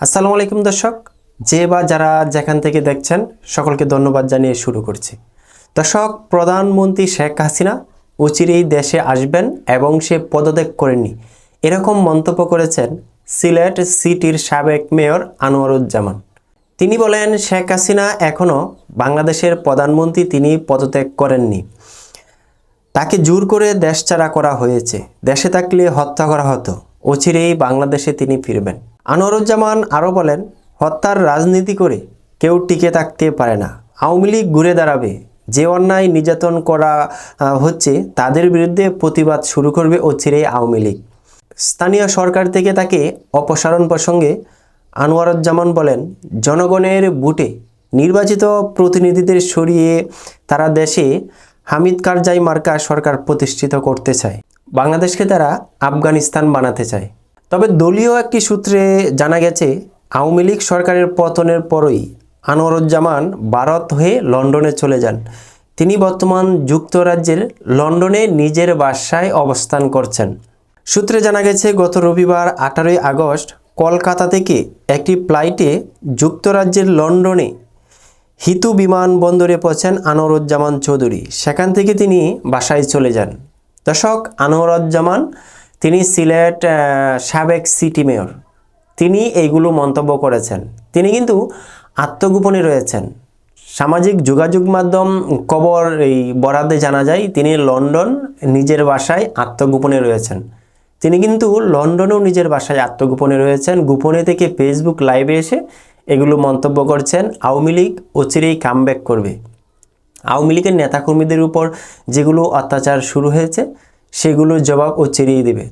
আসসালামু আলাইকুম দর্শক। যে বা যারা যেখান থেকে দেখছেন, সকলকে ধন্যবাদ জানিয়ে শুরু করছি। দর্শক, প্রধানমন্ত্রী শেখ হাসিনা অচিরেই দেশে আসবেন এবং সে পদত্যাগ করেননি। এরকম মন্তব্য করেছেন সিলেট সিটির সাবেক মেয়র আনোয়ারুজ্জামান। তিনি বলেন, শেখ হাসিনা এখনও বাংলাদেশের প্রধানমন্ত্রী, তিনি পদত্যাগ করেননি। তাকে জোর করে দেশ করা হয়েছে। দেশে থাকলে হত্যা করা হতো। অচিরেই বাংলাদেশে তিনি ফিরবেন। আনোয়ারুজ্জামান আরও বলেন, হত্যার রাজনীতি করে কেউ টিকে থাকতে পারে না। আওয়ামী লীগ ঘুরে দাঁড়াবে। যে অন্যায় নির্যাতন করা হচ্ছে তাদের বিরুদ্ধে প্রতিবাদ শুরু করবে অচিরেই আওয়ামী লীগ। স্থানীয় সরকার থেকে তাকে অপসারণ প্রসঙ্গে আনোয়ারুজ্জামান বলেন, জনগণের বুটে নির্বাচিত প্রতিনিধিদের সরিয়ে তারা দেশে হামিদ কারজাই মার্কা সরকার প্রতিষ্ঠিত করতে চায়। বাংলাদেশকে তারা আফগানিস্তান বানাতে চায়। তবে দলীয় একটি সূত্রে জানা গেছে, আওয়ামী লীগ সরকারের পতনের পরই আনোয়ারুজ্জামান ভারত হয়ে লন্ডনে চলে যান। তিনি বর্তমান যুক্তরাজ্যের লন্ডনে নিজের বাসায় অবস্থান করছেন। সূত্রে জানা গেছে, গত রবিবার আঠারোই আগস্ট কলকাতা থেকে একটি ফ্লাইটে যুক্তরাজ্যের লন্ডনে হিতু বিমানবন্দরে পৌঁছেন আনোয়ারুজ্জামান চৌধুরী। সেখান থেকে তিনি বাসায় চলে যান। দর্শক, আনোয়ারুজ্জামান তিনি সিলেট সাবেক সিটি মেয়র। তিনি এইগুলো মন্তব্য করেছেন। তিনি কিন্তু আত্মগোপনে রয়েছেন। সামাজিক যোগাযোগ মাধ্যম কবর এই বরাদ্দে জানা যায়, তিনি লন্ডন নিজের বাসায় আত্মগোপনে রয়েছেন। তিনি কিন্তু লন্ডনেও নিজের বাসায় আত্মগোপনে রয়েছেন। গোপনে থেকে ফেসবুক লাইভে এসে এগুলো মন্তব্য করছেন। আওয়ামী লীগ অচিরেই কামব্যাক করবে। আওয়ামী লীগের নেতাকর্মীদের উপর যেগুলো অত্যাচার শুরু হয়েছে, সেগুলোর জবাব ও চেরিয়ে দেবে।